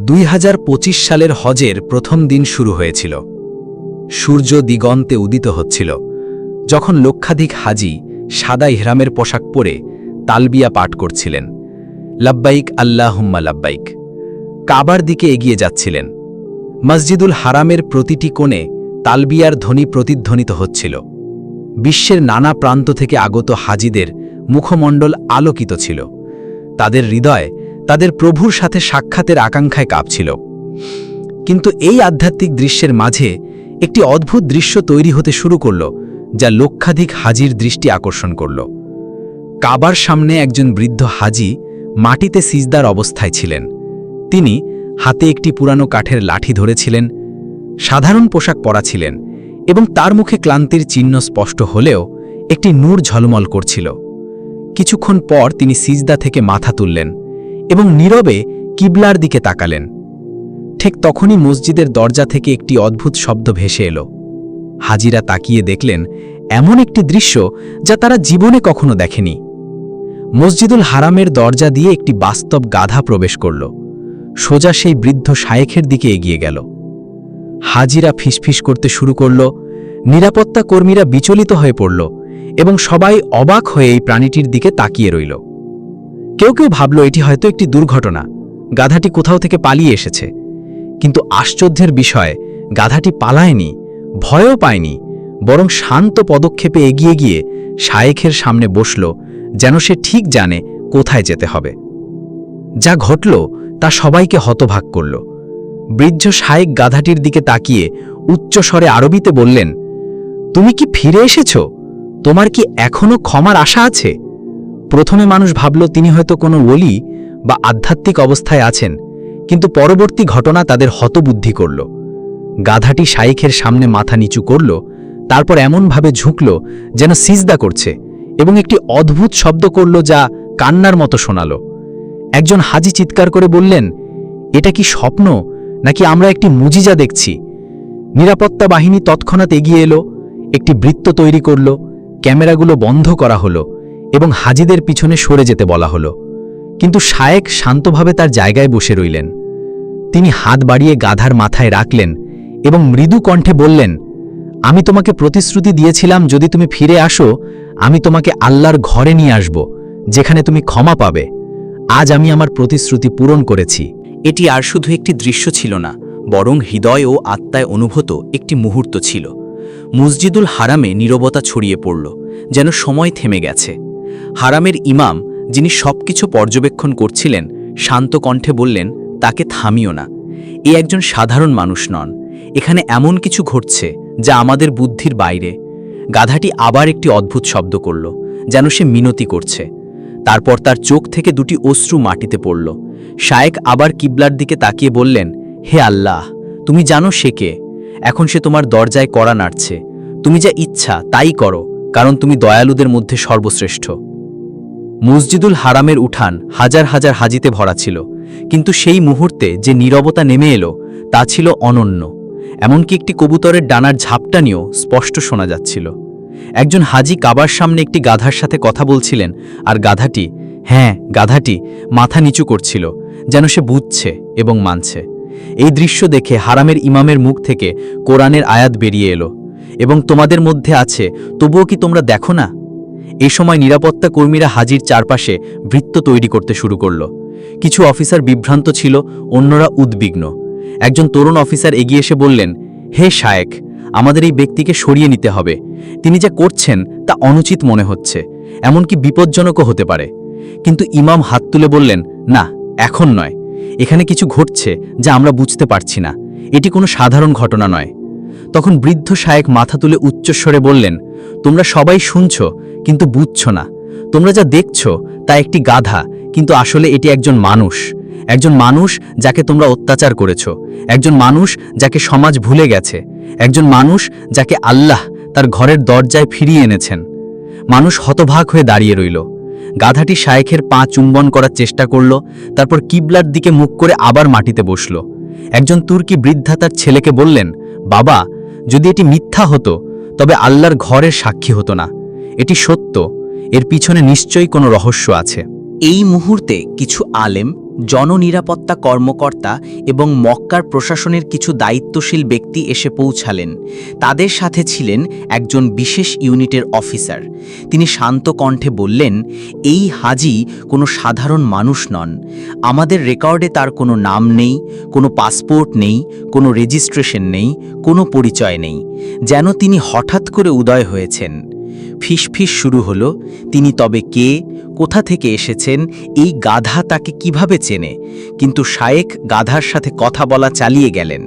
দুই হাজার পঁচিশ সালের হজের প্রথম দিন শুরু হয়েছিল। সূর্য দিগন্তে উদিত হচ্ছিল। যখন লক্ষাধিক হাজি সাদা ইহরামের পোশাক পরে তালবিয়া পাঠ করছিলেন, লাব্বাইক, আল্লাহুম্মা লাব্বাইক। কাবার দিকে এগিয়ে যাচ্ছিলেন। মসজিদুল হারামের প্রতিটি কোণে তালবিয়ার ধ্বনি প্রতিধ্বনিত হচ্ছিল। বিশ্বের নানা প্রান্ত থেকে আগত হাজিদের মুখমণ্ডল আলোকিত ছিল। তাদের হৃদয় তাদের প্রভুর সাথে সাক্ষাতের আকাঙ্ক্ষায় কাঁপছিল। কিন্তু এই আধ্যাত্মিক দৃশ্যের মাঝে একটি অদ্ভুত দৃশ্য তৈরি হতে শুরু করল, যা লক্ষাধিক হাজির দৃষ্টি আকর্ষণ করল। কাবার সামনে একজন বৃদ্ধ হাজি মাটিতে সিজদার অবস্থায় ছিলেন। তিনি হাতে একটি পুরানো কাঠের লাঠি ধরেছিলেন, সাধারণ পোশাক পরা ছিলেন এবং তার মুখে ক্লান্তির চিহ্ন স্পষ্ট হলেও একটি নূর ঝলমল করছিল। কিছুক্ষণ পর তিনি সিজদা থেকে মাথা তুললেন। এবং নীরবে কিবলার দিকে তাকালেন। ঠিক তখনই মসজিদের দরজা থেকে একটি অদ্ভুত শব্দ ভেসে এলো। হাজিরা তাকিয়ে দেখলেন, এমন একটি দৃশ্য যা তারা জীবনে কখনো দেখেনি। মসজিদুল হারামের দরজা দিয়ে একটি বাস্তব গাধা প্রবেশ করল। সোজা সেই বৃদ্ধ শায়েখের দিকে এগিয়ে গেল। হাজিরা ফিসফিস করতে শুরু করল। নিরাপত্তা কর্মীরা বিচলিত হয়ে পড়ল এবং সবাই অবাক হয়ে এই প্রাণীটির দিকে তাকিয়ে রইল। কেউ কেউ ভাবল এটি হয়তো একটি দুর্ঘটনা। গাধাটি কোথাও থেকে পালিয়ে এসেছে। কিন্তু আশ্চর্যের বিষয়, গাধাটি পালায়নি, ভয়ও পায়নি, বরং শান্ত পদক্ষেপে এগিয়ে গিয়ে শায়েখের সামনে বসল, যেন সে ঠিক জানে কোথায় যেতে হবে। যা ঘটল, তা সবাইকে হতভাগ করল। বৃদ্ধ শায়েক গাধাটির দিকে তাকিয়ে উচ্চস্বরে আরবিতে বললেন, তুমি কি ফিরে এসেছ? তোমার কি এখনও ক্ষমার আশা আছে? প্রথমে মানুষ ভাবল তিনি হয়তো কোনো ওলি বা আধ্যাত্মিক অবস্থায় আছেন, কিন্তু পরবর্তী ঘটনা তাদের হতবুদ্ধি করল। গাধাটি শাইখের সামনে মাথা নিচু করল, তারপর এমনভাবে ঝুঁকল যেন সিজদা করছে এবং একটি অদ্ভুত শব্দ করল যা কান্নার মতো শোনাল। একজন হাজি চিৎকার করে বললেন, এটা কি স্বপ্ন নাকি আমরা একটি মুজিজা দেখছি? নিরাপত্তা বাহিনী তৎক্ষণাৎ এগিয়ে এলো, একটি বৃত্ত তৈরি করল, ক্যামেরাগুলো বন্ধ করা হলো। এবং হাজিদের পিছনে সরে যেতে বলা হলো। কিন্তু শায়েক শান্তভাবে তার জায়গায় বসে রইলেন। তিনি হাত বাড়িয়ে গাধার মাথায় রাখলেন এবং মৃদু কণ্ঠে বললেন, আমি তোমাকে প্রতিশ্রুতি দিয়েছিলাম যদি তুমি ফিরে আসো, আমি তোমাকে আল্লাহর ঘরে নিয়ে আসব, যেখানে তুমি ক্ষমা পাবে। আজ আমি আমার প্রতিশ্রুতি পূরণ করেছি। এটি আর শুধু একটি দৃশ্য ছিল না, বরং হৃদয় ও আত্মায় অনুভূত একটি মুহূর্ত ছিল। মসজিদুল হারামে নীরবতা ছড়িয়ে পড়ল, যেন সময় থেমে গেছে। হারামের ইমাম যিনি সবকিছু পর্যবেক্ষণ করছিলেন, শান্ত কণ্ঠে বললেন, তাকে থামিও না। এ একজন সাধারণ মানুষ নন। এখানে এমন কিছু ঘটছে যা আমাদের বুদ্ধির বাইরে। গাধাটি আবার একটি অদ্ভুত শব্দ করল, যেন সে মিনতি করছে। তারপর তার চোখ থেকে দুটি অশ্রু মাটিতে পড়ল। শায়েক আবার কিবলার দিকে তাকিয়ে বললেন, হে আল্লাহ, তুমি জানো সে কে? এখন সে তোমার দরজায় কড়া নাড়ছে। তুমি যা ইচ্ছা তাই করো, কারণ তুমি দয়ালুদের মধ্যে সর্বশ্রেষ্ঠ। মসজিদুল হারামের উঠান হাজার হাজার হাজিতে ভরা ছিল। কিন্তু সেই মুহূর্তে যে নীরবতা নেমে এলো, তা ছিল অনন্য। এমনকি একটি কবুতরের ডানার ঝাপটানিও স্পষ্ট শোনা যাচ্ছিল। একজন হাজি কাবার সামনে একটি গাধার সাথে কথা বলছিলেন, আর গাধাটি হ্যাঁ গাধাটি মাথা নিচু করছিল, যেন সে বুঝছে এবং মানছে। এই দৃশ্য দেখে হারামের ইমামের মুখ থেকে কোরআনের আয়াত বেরিয়ে এলো, এবং তোমাদের মধ্যে আছে, তবুও কি তোমরা দেখো না? এই সময় নিরাপত্তা কর্মীরা হাজির চারপাশে বৃত্ত তৈরি করতে শুরু করল। কিছু অফিসার বিভ্রান্ত ছিল, অন্যরা উদ্বিগ্ন। একজন তরুণ অফিসার এগিয়ে এসে বললেন, হে শায়েক আমাদের এই ব্যক্তিকে সরিয়ে নিতে হবে। তিনি যা করছেন তা অনুচিত মনে হচ্ছে, এমনকি বিপজ্জনকও হতে পারে। কিন্তু ইমাম হাত তুলে বললেন, না, এখন নয়। এখানে কিছু ঘটছে যা আমরা বুঝতে পারছি না। এটি কোনো সাধারণ ঘটনা নয়। তখন বৃদ্ধ শায়েক মাথা তুলে উচ্চস্বরে বললেন তোমরা সবাই শুনছ, কিন্তু বুঝছ না। তোমরা যা দেখছ, তা একটি গাধা, কিন্তু আসলে এটি একজন মানুষ। একজন মানুষ যাকে তোমরা অত্যাচার করেছ। একজন মানুষ যাকে সমাজ ভুলে গেছে। একজন মানুষ যাকে আল্লাহ তার ঘরের দরজায় ফিরিয়ে এনেছেন। মানুষ হতভাগ হয়ে দাঁড়িয়ে রইল। গাধাটি শায়েখের পা চুম্বন করার চেষ্টা করল, তারপর কিবলার দিকে মুখ করে আবার মাটিতে বসল। একজন তুর্কি বৃদ্ধা তার ছেলেকে বললেন, বাবা, যদি এটি মিথ্যা হতো তবে আল্লাহর ঘরের সাক্ষী হতো না। এটি সত্য। এর পিছনে নিশ্চয়ই কোনো রহস্য আছে। এই মুহূর্তে কিছু আলেম জননিরাপত্তা কর্মকর্তা এবং মক্কার প্রশাসনের কিছু দায়িত্বশীল ব্যক্তি এসে পৌঁছালেন। তাদের সাথে ছিলেন একজন বিশেষ ইউনিটের অফিসার। তিনি শান্ত কণ্ঠে বললেন, এই হাজি কোনো সাধারণ মানুষ নন। আমাদের রেকর্ডে তার কোনো নাম নেই, কোনো পাসপোর্ট নেই, কোনো রেজিস্ট্রেশন নেই, কোনো পরিচয় নেই। যেন তিনি হঠাৎ করে উদয় হয়েছেন। ফিসফিস শুরু হলো, তিনি তবে কে, কোথা থেকে এসেছেন, এই গাধা তাকে কীভাবে চেনে? কিন্তু শায়েক গাধার সাথে কথা বলা চালিয়ে গেলেন।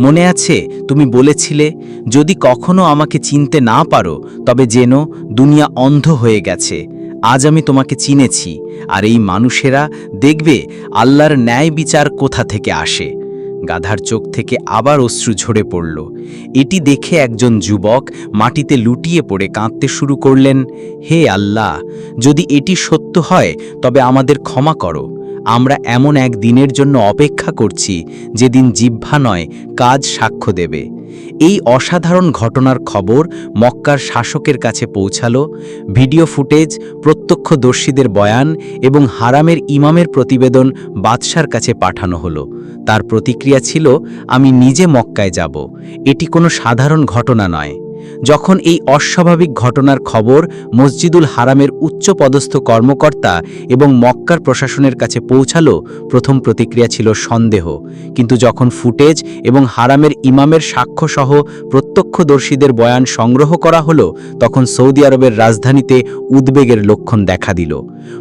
মনে আছে, তুমি বলেছিলে, যদি কখনো আমাকে চিনতে না পারো, তবে যেন দুনিয়া অন্ধ হয়ে গেছে। আজ আমি তোমাকে চিনেছি, আর এই মানুষেরা দেখবে, আল্লাহর ন্যায় বিচার কোথা থেকে আসে? গাধার চোখ থেকে আবার অশ্রু ঝরে পড়ল। এটি দেখে একজন যুবক মাটিতে লুটিয়ে পড়ে কাঁদতে শুরু করলেন, হে আল্লাহ, যদি এটি সত্য হয়, তবে আমাদের ক্ষমা করো। আমরা এমন এক দিনের জন্য অপেক্ষা করছি, যেদিন জিহ্বা নয়, কাজ সাক্ষ্য দেবে। এই অসাধারণ ঘটনার খবর মক্কার শাসকের কাছে পৌঁছালো, ভিডিও ফুটেজ, প্রত্যক্ষদর্শীদের বয়ান এবং হারামের ইমামের প্রতিবেদন বাদশার কাছে পাঠানো হলো। তার প্রতিক্রিয়া ছিল, আমি নিজে মক্কায় যাব। এটি কোনো সাধারণ ঘটনা নয়। যখন এই অস্বাভাবিক ঘটনার খবর মসজিদুল হারামের উচ্চপদস্থ কর্মকর্তা এবং মক্কার প্রশাসনের কাছে পৌঁছালো, প্রথম প্রতিক্রিয়া ছিল সন্দেহ। কিন্তু যখন ফুটেজ এবং হারামের ইমামের সাক্ষ্যসহ প্রত্যক্ষদর্শীদের বয়ান সংগ্রহ করা হলো, তখন সৌদি আরবের রাজধানীতে উদ্বেগের লক্ষণ দেখা দিল।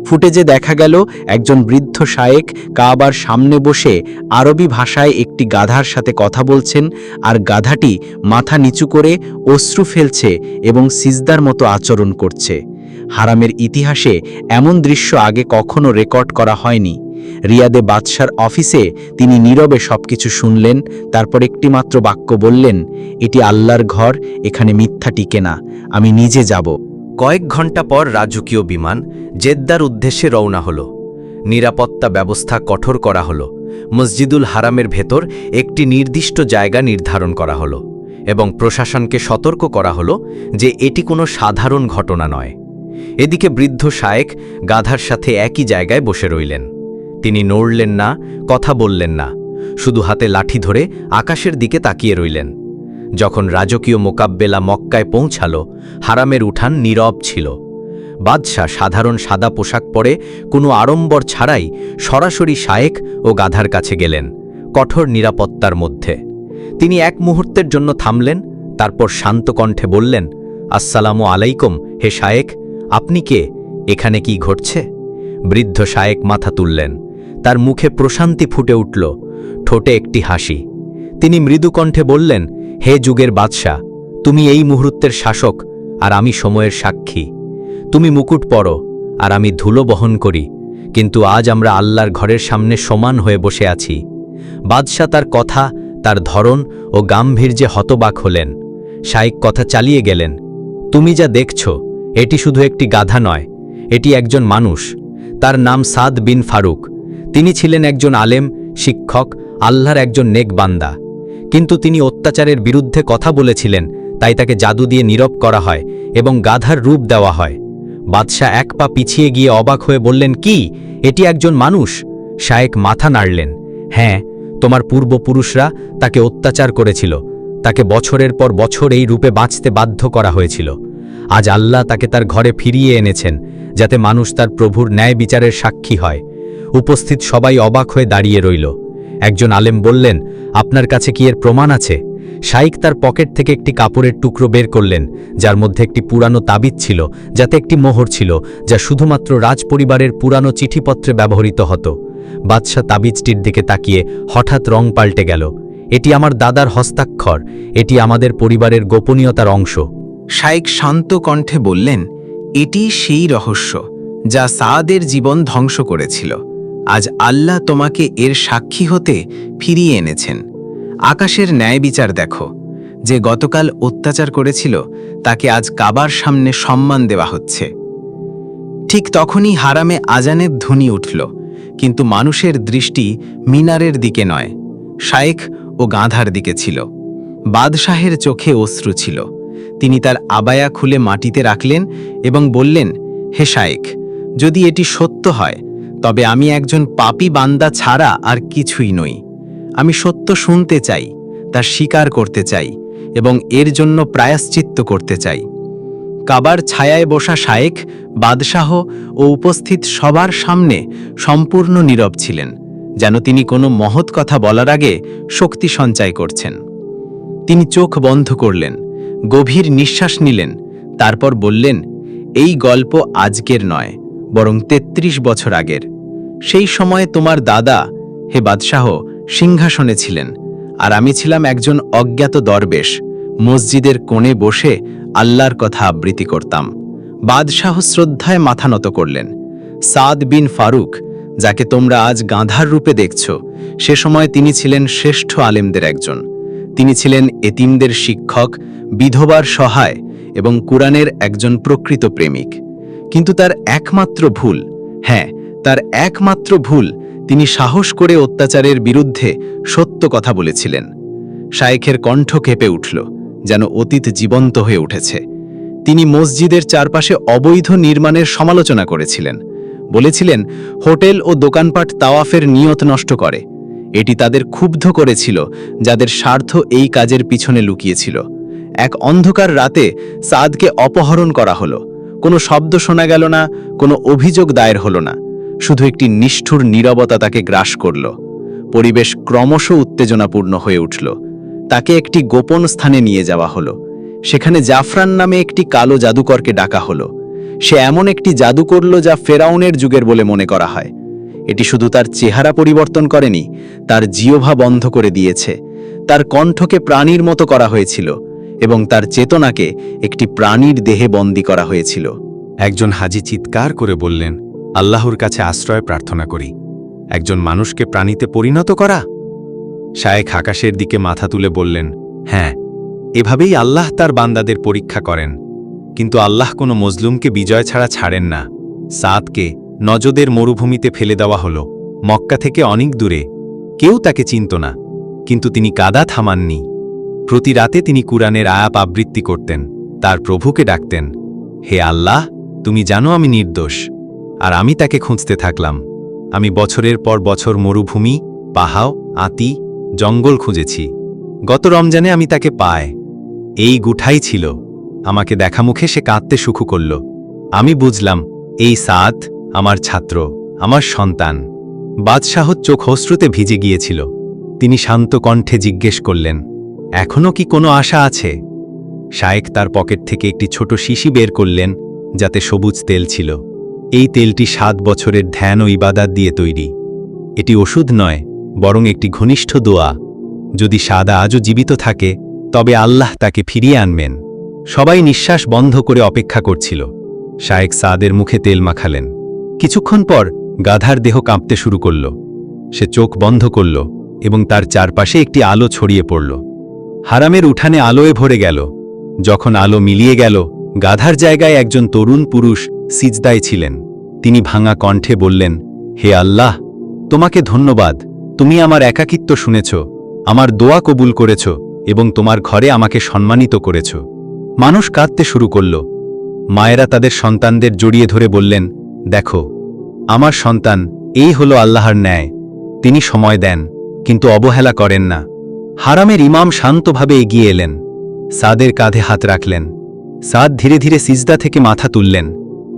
ফুটেজে দেখা গেল, একজন বৃদ্ধ শায়েক কাবার সামনে বসে আরবি ভাষায় একটি গাধার সাথে কথা বলছেন আর গাধাটি মাথা নিচু করে অশ্রু ফেলছে এবং সিজদার মতো আচরণ করছে। হারামের ইতিহাসে এমন দৃশ্য আগে কখনো রেকর্ড করা হয়নি। রিয়াদে বাদশার অফিসে তিনি নীরবে সবকিছু শুনলেন, তারপর একটিমাত্র বাক্য বললেন, এটি আল্লাহর ঘর, এখানে মিথ্যা টিকে না, আমি নিজে যাব। কয়েক ঘণ্টা পর রাজকীয় বিমান জেদ্দার উদ্দেশ্যে রওনা হল। নিরাপত্তা ব্যবস্থা কঠোর করা হল। মসজিদুল হারামের ভেতর একটি নির্দিষ্ট জায়গা নির্ধারণ করা হলো। এবং প্রশাসনকে সতর্ক করা হলো যে এটি কোনো সাধারণ ঘটনা নয়। এদিকে বৃদ্ধ শায়েক গাধার সাথে একই জায়গায় বসে রইলেন। তিনি নড়লেন না, কথা বললেন না, শুধু হাতে লাঠি ধরে আকাশের দিকে তাকিয়ে রইলেন। যখন রাজকীয় মোকাব্বেলা মক্কায় পৌঁছাল, হারামের উঠান নীরব ছিল। বাদশাহ সাধারণ সাদা পোশাক পরে কোনো আড়ম্বর ছাড়াই সরাসরি শায়েক ও গাধার কাছে গেলেন, কঠোর নিরাপত্তার মধ্যে। তিনি এক মুহূর্তের জন্য থামলেন, তারপর শান্ত কণ্ঠে বললেন, আসসালামু আলাইকুম, হে শায়েক আপনি কে? এখানে কি ঘটছে? বৃদ্ধ শায়েক মাথা তুললেন, তার মুখে প্রশান্তি ফুটে উঠল, ঠোঁটে একটি হাসি। তিনি মৃদু কণ্ঠে বললেন, হে যুগের বাদশাহ, তুমি এই মুহূর্তের শাসক, আর আমি সময়ের সাক্ষী। তুমি মুকুট পরো, আর আমি ধুলো বহন করি, কিন্তু আজ আমরা আল্লাহর ঘরের সামনে সমান হয়ে বসে আছি। বাদশাহ তার কথা তার ধরন ও গাম্ভীর্যে হতবাক হলেন। শাইক কথা চালিয়ে গেলেন, তুমি যা দেখছ, এটি শুধু একটি গাধা নয়, এটি একজন মানুষ। তার নাম সাদ বিন ফারুক। তিনি ছিলেন একজন আলেম, শিক্ষক, আল্লাহর একজন নেক বান্দা। কিন্তু তিনি অত্যাচারের বিরুদ্ধে কথা বলেছিলেন, তাই তাকে জাদু দিয়ে নীরব করা হয় এবং গাধার রূপ দেওয়া হয়। বাদশাহ এক পা পিছিয়ে গিয়ে অবাক হয়ে বললেন, কি? এটি একজন মানুষ? শায়েক মাথা নাড়লেন হ্যাঁ তোমার পূর্বপুরুষরা তাকে অত্যাচার করেছিল। তাকে বছরের পর বছর এই রূপে বাঁচতে বাধ্য করা হয়েছিল। আজ আল্লাহ তাকে তার ঘরে ফিরিয়ে এনেছেন, যাতে মানুষ তার প্রভুর ন্যায় বিচারের সাক্ষী হয়। উপস্থিত সবাই অবাক হয়ে দাঁড়িয়ে রইল। একজন আলেম বললেন, আপনার কাছে কি এর প্রমাণ আছে? শাইক তার পকেট থেকে একটি কাপড়ের টুকরো বের করলেন, যার মধ্যে একটি পুরানো তাবিজ ছিল, যাতে একটি মোহর ছিল, যা শুধুমাত্র রাজপরিবারের পুরানো চিঠিপত্রে ব্যবহৃত হতো। বাদশাহ তাবিজটির দিকে তাকিয়ে হঠাৎ রং পাল্টে গেল। এটি আমার দাদার হস্তাক্ষর, এটি আমাদের পরিবারের গোপনীয়তার অংশ। শাইক শান্ত কণ্ঠে বললেন, এটি সেই রহস্য যা সাদের জীবন ধ্বংস করেছিল। আজ আল্লাহ তোমাকে এর সাক্ষী হতে ফিরিয়ে এনেছেন। আকাশের ন্যায় বিচার দেখো। যে গতকাল অত্যাচার করেছিল, তাকে আজ কাবার সামনে সম্মান দেওয়া হচ্ছে। ঠিক তখনই হারামে আজানের ধ্বনি উঠল। কিন্তু মানুষের দৃষ্টি মিনারের দিকে নয়, শায়েখ ও গাঁধার দিকে ছিল। বাদশাহের চোখে অশ্রু ছিল। তিনি তার আবায়া খুলে মাটিতে রাখলেন এবং বললেন, হে শায়েক যদি এটি সত্য হয়, তবে আমি একজন পাপী বান্দা ছাড়া আর কিছুই নই। আমি সত্য শুনতে চাই তা স্বীকার করতে চাই এবং এর জন্য প্রায়শ্চিত্ত করতে চাই। কাবার ছায়ায় বসা শায়েক বাদশাহ ও উপস্থিত সবার সামনে সম্পূর্ণ নীরব ছিলেন, যেন তিনি কোনো মহৎ কথা বলার আগে শক্তি সঞ্চয় করছেন। তিনি চোখ বন্ধ করলেন, গভীর নিঃশ্বাস নিলেন, তারপর বললেন, এই গল্প আজকের নয়, বরং ৩৩ বছর আগের। সেই সময়ে তোমার দাদা, হে বাদশাহ, সিংহাসনে ছিলেন, আর আমি ছিলাম একজন অজ্ঞাত দরবেশ, মসজিদের কোণে বসে আল্লাহর কথা আবৃত্তি করতাম। বাদশাহ শ্রদ্ধায় মাথা নত করলেন। সাদ বিন ফারুক, যাকে তোমরা আজ গাঁধার রূপে দেখছ, সে সময় তিনি ছিলেন শ্রেষ্ঠ আলেমদের একজন। তিনি ছিলেন এতিমদের শিক্ষক, বিধবার সহায় এবং কুরআনের একজন প্রকৃত প্রেমিক। কিন্তু তার একমাত্র ভুল হ্যাঁ তার একমাত্র ভুল, তিনি সাহস করে অত্যাচারের বিরুদ্ধে সত্য কথা বলেছিলেন। শায়েখের কণ্ঠ কেঁপে উঠল। যেন অতীত জীবন্ত হয়ে উঠেছে। তিনি মসজিদের চারপাশে অবৈধ নির্মাণের সমালোচনা করেছিলেন। বলেছিলেন, হোটেল ও দোকানপাট তাওয়াফের নিয়ত নষ্ট করে। এটি তাদের ক্ষুব্ধ করেছিল, যাদের স্বার্থ এই কাজের পিছনে লুকিয়েছিল। এক অন্ধকার রাতে সাদকে অপহরণ করা হলো। কোনো শব্দ শোনা গেল না, কোনো অভিযোগ দায়ের হলো না। শুধু একটি নিষ্ঠুর নীরবতা তাকে গ্রাস করল। পরিবেশ ক্রমশ উত্তেজনাপূর্ণ হয়ে উঠল। তাকে একটি গোপন স্থানে নিয়ে যাওয়া হলো। সেখানে জাফরান নামে একটি কালো জাদুকরকে ডাকা হলো। সে এমন একটি জাদু করল যা ফেরাউনের যুগের বলে মনে করা হয়। এটি শুধু তার চেহারা পরিবর্তন করেনি, তার জিওভা বন্ধ করে দিয়েছে। তার কণ্ঠকে প্রাণীর মতো করা হয়েছিল এবং তার চেতনাকে একটি প্রাণীর দেহে বন্দী করা হয়েছিল। একজন হাজি চিৎকার করে বললেন, আল্লাহর কাছে আশ্রয় প্রার্থনা করি। একজন মানুষকে প্রাণীতে পরিণত করা? শায়েখ আকাশের দিকে মাথা তুলে বললেন হ্যাঁ এভাবেই আল্লাহ তার বান্দাদের পরীক্ষা করেন। কিন্তু আল্লাহ কোনো মজলুমকে বিজয় ছাড়া ছাড়েন না। সাদকে নজদের মরুভূমিতে ফেলে দেওয়া হল। মক্কা থেকে অনেক দূরে। কেউ তাকে চিনত না। কিন্তু তিনি কাদা থামাননি। প্রতি রাতে তিনি কুরআনের আয়াপ আবৃত্তি করতেন। তার প্রভুকে ডাকতেন, হে আল্লাহ, তুমি জানো আমি নির্দোষ, আর আমি তাকে খুঁজতে থাকলাম। আমি বছরের পর বছর মরুভূমি পাহাও আতি জঙ্গল খুঁজেছি। গত রমজানে আমি তাকে পায় এই গুঠাই ছিল। আমাকে দেখা মুখে সে কাঁদতে সুখু করল। আমি বুঝলাম, এই সাত আমার ছাত্র, আমার সন্তান। বাদশাহ চোখ হস্রুতে ভিজে গিয়েছিল। তিনি শান্ত কণ্ঠে জিজ্ঞেস করলেন এখনও কি কোনো আশা আছে? শায়েক তার পকেট থেকে একটি ছোট শিশি বের করলেন, যাতে সবুজ তেল ছিল। এই তেলটি সাত বছরের ধ্যান ও ইবাদাত দিয়ে তৈরি। এটি ওষুধ নয় বরং একটি ঘনিষ্ঠ দোয়া। যদি সাদা আজও জীবিত থাকে, তবে আল্লাহ তাকে ফিরিয়ে আনবেন। সবাই নিঃশ্বাস বন্ধ করে অপেক্ষা করছিল। শায়েক সাদের মুখে তেল মাখালেন। কিছুক্ষণ পর গাধার দেহ কাঁপতে শুরু করল। সে চোখ বন্ধ করল এবং তার চারপাশে একটি আলো ছড়িয়ে পড়ল। হারামের উঠানে আলোয় ভরে গেল। যখন আলো মিলিয়ে গেল, গাধার জায়গায় একজন তরুণ পুরুষ সিজদায় ছিলেন। তিনি ভাঙা কণ্ঠে বললেন, হে আল্লাহ, তোমাকে ধন্যবাদ। তুমি আমার একাকিত্ব শুনেছ, আমার দোয়া কবুল করেছ এবং তোমার ঘরে আমাকে সম্মানিত করেছ। মানুষ কাঁদতে শুরু করল। মায়েরা তাদের সন্তানদের জড়িয়ে ধরে বললেন, দেখো, আমার সন্তান, এই হলো আল্লাহর ন্যায়। তিনি সময় দেন, কিন্তু অবহেলা করেন না। হারামের ইমাম শান্তভাবে এগিয়ে এলেন। সাদের কাঁধে হাত রাখলেন। সাদ ধীরে ধীরে সিজদা থেকে মাথা তুললেন।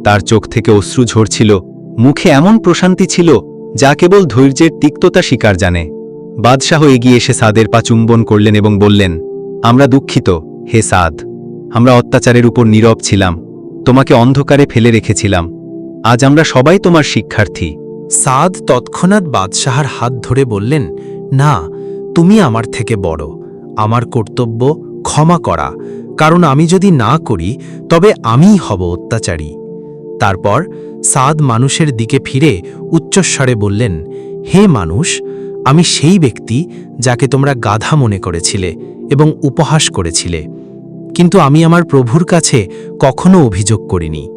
তার চোখ থেকে অশ্রু ঝরছিল, মুখে এমন প্রশান্তি ছিল যা কেবল ধৈর্যের তিক্ততা শিকার জানে। বাদশাহ এগিয়ে এসে সাদের পা চুম্বন করলেন এবং বললেন, আমরা দুঃখিত, হে সাদ। আমরা অত্যাচারের উপর নীরব ছিলাম, তোমাকে অন্ধকারে ফেলে রেখেছিলাম। আজ আমরা সবাই তোমার শিক্ষার্থী। সাদ তৎক্ষণাৎ বাদশাহার হাত ধরে বললেন, না, তুমি আমার থেকে বড়। আমার কর্তব্য ক্ষমা করা। কারণ আমি যদি না করি, তবে আমিই হব অত্যাচারী। তারপর সাদ মানুষের দিকে ফিরে উচ্চস্বরে বললেন, হে মানুষ, আমি সেই ব্যক্তি যাকে তোমরা গাধা মনে করেছিলে এবং উপহাস করেছিলে। কিন্তু আমি আমার প্রভুর কাছে কখনো অভিযোগ করিনি।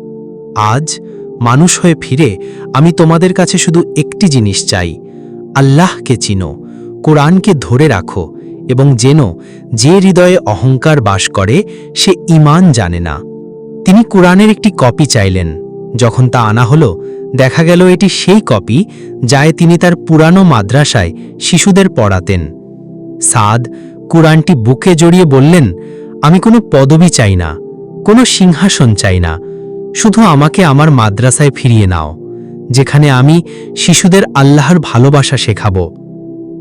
আজ মানুষ হয়ে ফিরে আমি তোমাদের কাছে শুধু একটি জিনিস চাই, আল্লাহকে চিনো, কোরআনকে ধরে রাখো এবং যেন যে হৃদয়ে অহংকার বাস করে সে ইমান জানে না। তিনি কোরআনের একটি কপি চাইলেন। যখন তা আনা হলো, দেখা গেল এটি সেই কপি যায় তিনি তার পুরানো মাদ্রাসায় শিশুদের পড়াতেন। সাদ কুরআনটি বুকে জড়িয়ে বললেন, আমি কোনো পদবি চাই না, কোনো সিংহাসন চাই না, শুধু আমাকে আমার মাদ্রাসায় ফিরিয়ে নাও, যেখানে আমি শিশুদের আল্লাহর ভালোবাসা শেখাব।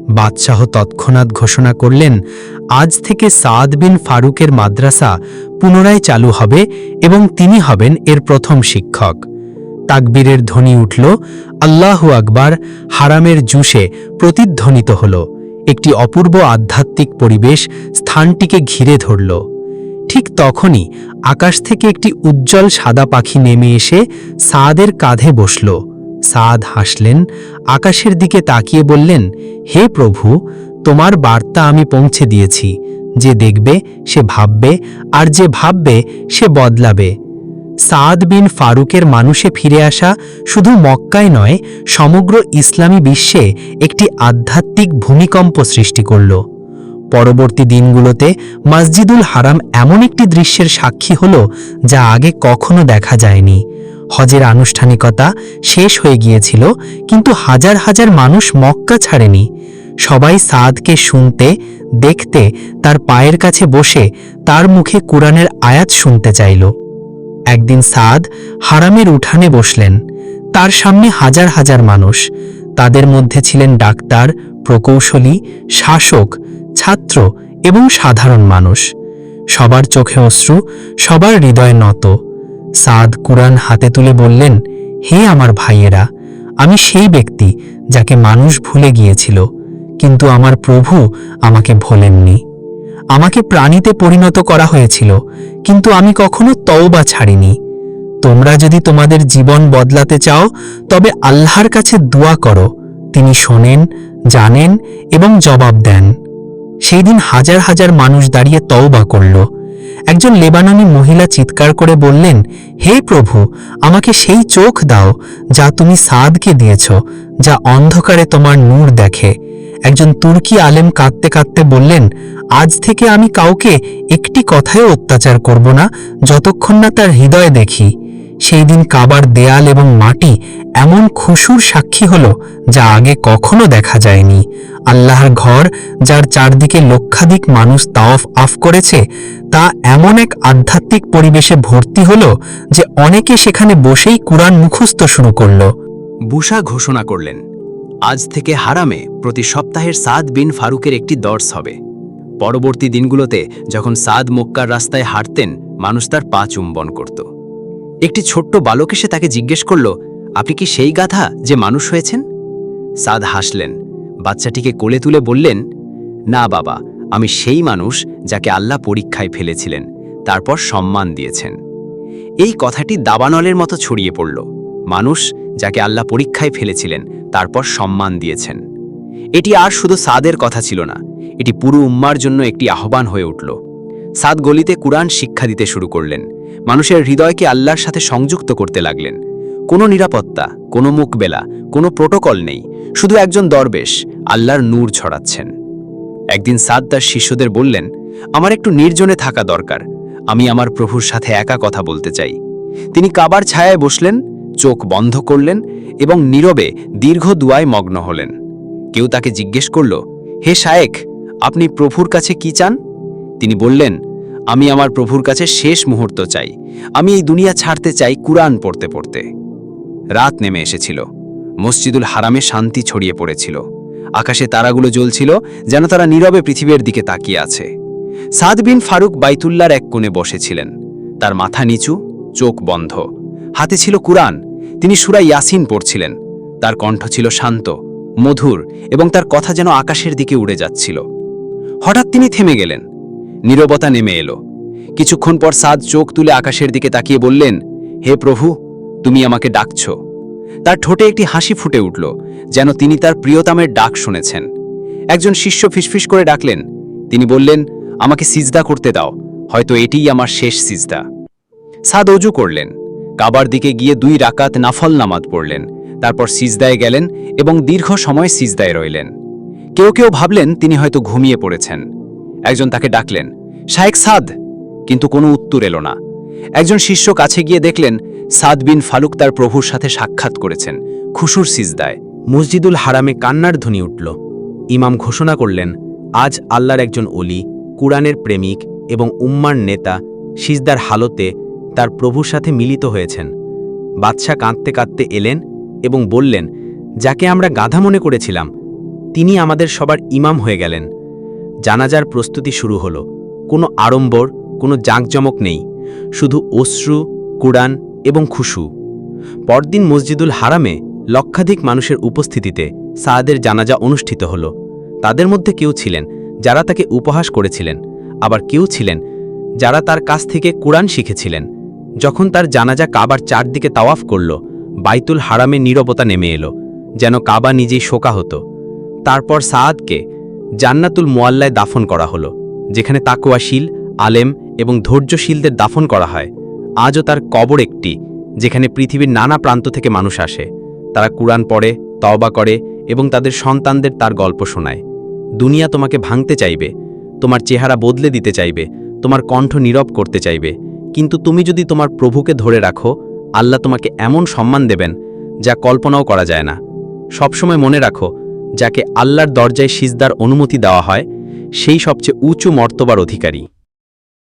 বাদশাহ তৎক্ষণাৎ ঘোষণা করলেন, আজ থেকে সাদ বিন ফারুকের মাদ্রাসা পুনরায় চালু হবে এবং তিনি হবেন এর প্রথম শিক্ষক। তাকবীরের ধ্বনি উঠল, আল্লাহু আকবার! হারামের জুসে প্রতিধ্বনিত হল। একটি অপূর্ব আধ্যাত্মিক পরিবেশ স্থানটিকে ঘিরে ধরল। ঠিক তখনই আকাশ থেকে একটি উজ্জ্বল সাদা পাখি নেমে এসে সাদের কাঁধে বসল। সাদ হাসলেন, আকাশের দিকে তাকিয়ে বললেন, হে প্রভু, তোমার বার্তা আমি পৌঁছে দিয়েছি। যে দেখবে, সে ভাববে, আর যে ভাববে, সে বদলাবে। সাদ বিন ফারুকের মানুষে ফিরে আসা শুধু মক্কায় নয়, সমগ্র ইসলামী বিশ্বে একটি আধ্যাত্মিক ভূমিকম্প সৃষ্টি করল। পরবর্তী দিনগুলোতে মসজিদুল হারাম এমন একটি দৃশ্যের সাক্ষী হল যা আগে কখনো দেখা যায়নি। হজের আনুষ্ঠানিকতা শেষ হয়ে গিয়েছিল, কিন্তু হাজার হাজার মানুষ মক্কা ছাড়েনি। সবাই সাদকে শুনতে, দেখতে, তার পায়ের কাছে বসে, তার মুখে কোরআনের আয়াত শুনতে চাইল। একদিন সাদ হারামের উঠানে বসলেন। তার সামনে হাজার হাজার মানুষ। তাদের মধ্যে ছিলেন ডাক্তার, প্রকৌশলী, শাসক, ছাত্র এবং সাধারণ মানুষ। সবার চোখে অশ্রু, সবার হৃদয় নত। সাদ কুরআন হাতে তুলে বললেন, হে আমার ভাইয়েরা, আমি সেই ব্যক্তি যাকে মানুষ ভুলে গিয়েছিল, কিন্তু আমার প্রভু আমাকে ভোলেননি। আমাকে প্রাণীতে পরিণত করা হয়েছিল, কিন্তু আমি কখনো তওবা ছাড়িনি। তোমরা যদি তোমাদের জীবন বদলাতে চাও, তবে আল্লাহর কাছে দোয়া করো। তিনি শোনেন, জানেন এবং জবাব দেন। সেই দিন হাজার হাজার মানুষ দাঁড়িয়ে তওবা করল। একজন লেবাননি মহিলা চিৎকার করে বললেন, হে প্রভু, আমাকে সেই চোখ দাও যা তুমি সাদকে দিয়েছ, যা অন্ধকারে তোমার নূর দেখে। একজন তুর্কি আলেম কাঁদতে কাঁদতে বললেন, আজ থেকে আমি কাউকে একটি কথায় অত্যাচার করব না, যতক্ষণ না তার হৃদয় দেখি। সেই দিন কাবার দেয়াল এবং মাটি এমন খুশুর সাক্ষী হল যা আগে কখনো দেখা যায়নি। আল্লাহর ঘর, যার চারদিকে লক্ষাধিক মানুষ তাওফ আফ করেছে, তা এমন এক আধ্যাত্মিক পরিবেশে ভর্তি হল যে অনেকে সেখানে বসেই কুরআন মুখস্থ শুরু করল। বুশা ঘোষণা করলেন, আজ থেকে হারামে প্রতি সপ্তাহের সাদ বিন ফারুকের একটি দর্শ হবে। পরবর্তী দিনগুলোতে যখন সাদ মক্কার রাস্তায় হাঁটতেন, মানুষ তার পা চুম্বন করত। একটি ছোট্ট বালক এসে তাকে জিজ্ঞেস করল, আপনি কি সেই গাধা যে মানুষ হয়েছেন? সাদ হাসলেন। বাচ্চাটিকে কোলে তুলে বললেন, না বাবা, আমি সেই মানুষ যাকে আল্লাহ পরীক্ষায় ফেলেছিলেন, তারপর সম্মান দিয়েছেন। এই কথাটি দাবানলের মতো ছড়িয়ে পড়ল। মানুষ যাকে আল্লাহ পরীক্ষায় ফেলেছিলেন, তারপর সম্মান দিয়েছেন। এটি আর শুধু সাদের কথা ছিল না, এটি পুরো উম্মার জন্য একটি আহ্বান হয়ে উঠল। সাদ গলিতে কুরআন শিক্ষা দিতে শুরু করলেন। মানুষের হৃদয়কে আল্লাহর সাথে সংযুক্ত করতে লাগলেন। কোনো নিরাপত্তা, কোনো মুখবেলা কোনো প্রোটোকল নেই। শুধু একজন দরবেশ আল্লাহর নূর ছড়াচ্ছেন। একদিন সাদ তার শিষ্যদের বললেন, আমার একটু নির্জনে থাকা দরকার। আমি আমার প্রভুর সাথে একা কথা বলতে চাই। তিনি কাবার ছায়ায় বসলেন, চোখ বন্ধ করলেন এবং নীরবে দীর্ঘ দুয়ায় মগ্ন হলেন। কেউ তাকে জিজ্ঞেস করল, হে শায়েক আপনি প্রভুর কাছে কি চান? তিনি বললেন আমি আমার প্রভুর কাছে শেষ মুহূর্ত চাই। আমি এই দুনিয়া ছাড়তে চাই কুরআন পড়তে পড়তে। রাত নেমে এসেছিল। মসজিদুল হারামে শান্তি ছড়িয়ে পড়েছিল। আকাশে তারাগুলো জ্বলছিল, যেন তারা নীরবে পৃথিবীর দিকে তাকিয়ে আছে। সাদ বিন ফারুক বাইতুল্লার এক কোণে বসেছিলেন। তার মাথা নিচু, চোখ বন্ধ। হাতে ছিল কুরআন। তিনি সুরা ইয়াসিন পড়ছিলেন। তার কণ্ঠ ছিল শান্ত, মধুর এবং তার কথা যেন আকাশের দিকে উড়ে যাচ্ছিল। হঠাৎ তিনি থেমে গেলেন। নীরবতা নেমে এলো। কিছুক্ষণ পর সাদ চোখ তুলে আকাশের দিকে তাকিয়ে বললেন, হে প্রভু, তুমি আমাকে ডাকছ। তার ঠোঁটে একটি হাসি ফুটে উঠল, যেন তিনি তার প্রিয়তামের ডাক শুনেছেন। একজন শিষ্য ফিসফিস করে ডাকলেন। তিনি বললেন, আমাকে সিজদা করতে দাও, হয়তো এটিই আমার শেষ সিজদা। সাদ অজু করলেন। কাবার দিকে গিয়ে দুই রাকাত নাফল নামাজ পড়লেন। তারপর সিজদায় গেলেন এবং দীর্ঘ সময় সিজদায় রইলেন। কেউ কেউ ভাবলেন তিনি হয়তো ঘুমিয়ে পড়েছেন। একজন তাকে ডাকলেন শায়েক সাদ! কিন্তু কোনো উত্তর এলো না। একজন শিষ্য কাছে গিয়ে দেখলেন, সাদ বিন ফালুক তার প্রভুর সাথে সাক্ষাৎ করেছেন, খুশুর সিজদায়। মসজিদুল হারামে কান্নার ধ্বনি উঠল। ইমাম ঘোষণা করলেন, আজ আল্লাহর একজন অলি কুরআনের প্রেমিক এবং উম্মার নেতা সিজদার হালতে তার প্রভুর সাথে মিলিত হয়েছেন। বাদশাহ কাঁদতে কাঁদতে এলেন এবং বললেন, যাকে আমরা গাধা মনে করেছিলাম, তিনি আমাদের সবার ইমাম হয়ে গেলেন। জানাজার প্রস্তুতি শুরু হলো। কোনো আড়ম্বর, কোনো জাঁকজমক নেই, শুধু অশ্রু কুরআন এবং খুশু। পরদিন মসজিদুল হারামে লক্ষাধিক মানুষের উপস্থিতিতে সাদের জানাজা অনুষ্ঠিত হল। তাদের মধ্যে কেউ ছিলেন যারা তাকে উপহাস করেছিলেন, আবার কেউ ছিলেন যারা তার কাছ থেকে কুরআন শিখেছিলেন। যখন তার জানাজা কাবার চারদিকে তাওয়াফ করল, বাইতুল হারামে নীরবতা নেমে এলো, যেন কাবা নিজেই শোকা হতো তারপর সাআদকে জান্নাতুল মোয়াল্লায় দাফন করা হলো, যেখানে তাকুয়াশীল আলেম এবং ধৈর্যশীলদের দাফন করা হয়। আজও তার কবর একটি, যেখানে পৃথিবীর নানা প্রান্ত থেকে মানুষ আসে। তারা কুরআন পড়ে, তওবা করে এবং তাদের সন্তানদের তার গল্প শোনায়। দুনিয়া তোমাকে ভাঙতে চাইবে, তোমার চেহারা বদলে দিতে চাইবে, তোমার কণ্ঠ নীরব করতে চাইবে। কিন্তু তুমি যদি তোমার প্রভুকে ধরে রাখো, আল্লাহ তোমাকে এমন সম্মান দেবেন, যা কল্পনাও করা যায় না। সবসময় মনে রাখো যাকে আল্লাহর দরজায় সিজদার অনুমতি দেওয়া হয় সেই সবচেয়ে উঁচু মর্তবার অধিকারী।